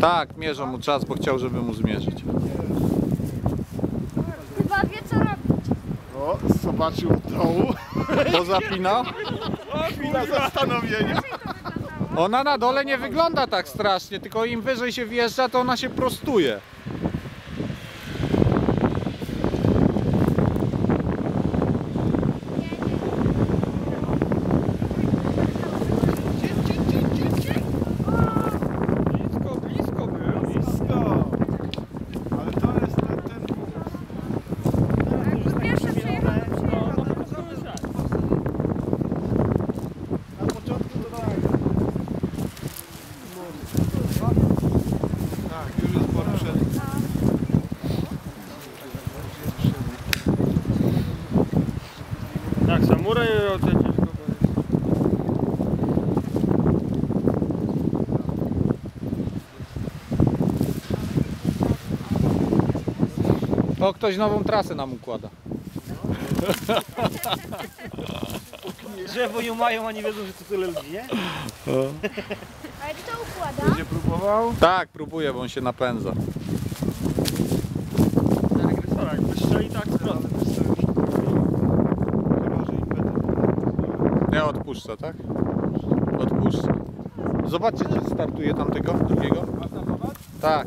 Tak, mierzą mu czas, bo chciał, żeby mu zmierzyć. Chyba wie co robić. O, zobaczył w dołu. Bo zapina. Chwila zastanowienia. Ona na dole nie wygląda tak strasznie, tylko im wyżej się wjeżdża, to ona się prostuje. Blisko, blisko był. Blisko. Ale to jest ten, ten wóz. Pierwsze przejechałem, No, no to cały czas. Na początku to tak. Tak, już jest poruszenie. Tak, samuraj miał te ciężko powiedzieć. O, ktoś nową trasę nam układa. Drzewo nie mają, a nie wiedzą, że to tyle ludzi, nie? Ale kto układa? Będzie próbował? Tak, próbuję, bo on się napędza. Ten agresora jakby strzeli tak z Ale wiesz co, już Chyba, że Nie odpuszcza, tak? Odpuszcza. Zobaczcie, czy startuje tamtego drugiego.